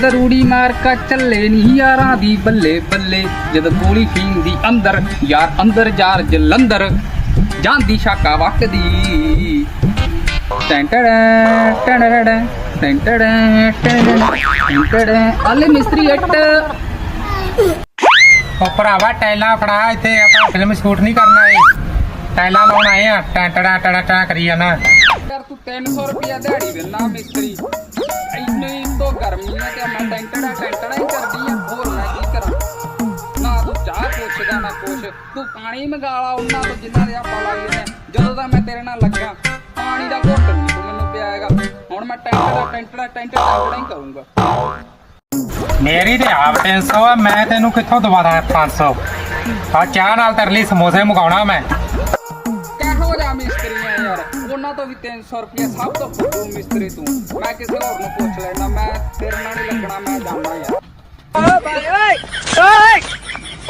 ਦਰੂੜੀ ਮਾਰ ਕਾ ਚੱਲੇ ਨਹੀਂ ਯਾਰਾਂ ਦੀ ਬੱਲੇ ਬੱਲੇ। ਜਦ ਗੋਲੀ ਫੀਨ ਦੀ ਅੰਦਰ ਯਾਰ ਅੰਦਰ ਜਾਰ ਜਲੰਧਰ ਜਾਂਦੀ ਸ਼ਾਕਾ ਵਕਦੀ। ਟੈਂਟੜ ਟੈਂਟੜ ਟੈਂਟੜ ਟੈਂਟੜ ਆਲੇ ਮਿਸਤਰੀ ਅੱਟ ਉਹ ਭਰਾਵਾ ਟੈਲਾਂ ਫੜਾ ਇੱਥੇ ਆਪਾਂ ਫਿਲਮ ਸ਼ੂਟ ਨਹੀਂ ਕਰਨਾ ਏ ਟੈਲਾਂ ਲਾਉਣ ਆਏ ਆ। ਟੈਂਟੜਾ ਟੜਾ ਟੜਾ ਕਰੀ ਜਾਣਾ। ਯਾਰ ਤੂੰ 300 ਰੁਪਿਆ ਦਿਹਾੜੀ ਦਿੰਦਾ ਮਿਸਤਰੀ। ਇੰਨੀ ਤੋਂ ਗਰਮੀ ਆ ਤੇ ਮੈਂ ਟੈਂਟੜਾ ਟੈਂਟੜਾ ਹੀ ਕਰਦੀ ਆ ਹੋਰ ਮੈਂ ਕੀ ਕਰਾਂ? ਨਾ ਤੂੰ ਚਾਹ ਪੁੱਛਦਾ, ਨਾ ਕੁਛ। ਤੂੰ ਪਾਣੀ ਮੰਗਾ ਉਹਨਾਂ ਤੋਂ ਜਿੰਨਾ ਦੇ ਆਪਾਂ ਲਾਈਏ ਨੇ। ਜਦੋਂ ਦਾ ਮੈਂ ਤੇਰੇ ਨਾਲ ਲੱਗਾ, ਪਾਣੀ ਦਾ ਘੁੱਟ ਨਹੀਂ ਤੂੰ ਮੈਨੂੰ ਪਿਆਏਗਾ ਹੁਣ ਮੈਂ ਟੈਂਟੜਾ ਟੈਂਟੜਾ ਟੈਂਟੜਾ ਹੀ ਕਰੂੰਗਾ। ਮੇਰੀ ਤੇ ਆਪ 300 ਆ, ਮੈਂ ਤੈਨੂੰ ਕਿੱਥੋਂ ਦਵਾਦਾ 500 ਆ ਚਾਹ ਨਾਲ ਤੇਰੇ ਲਈ ਸਮੋਸੇ ਮੰਗਾਉਣਾ ਮੈਂ। ਉਹਨਾਂ ਤੋਂ ਵੀ 300 ਰੁਪਏ ਸਭ ਤੋਂ ਫੱਟੂ ਮਿਸਤਰੀ ਤੂੰ। ਮੈਂ ਕਿਸੇ ਹੋਰ ਨੂੰ ਪੁੱਛ ਲੈਣਾ ਮੈਂ ਤੇਰੇ ਨਾਲ ਲੱਗਣਾ, ਮੈਂ ਜਾਣਾ ਯਾਰ।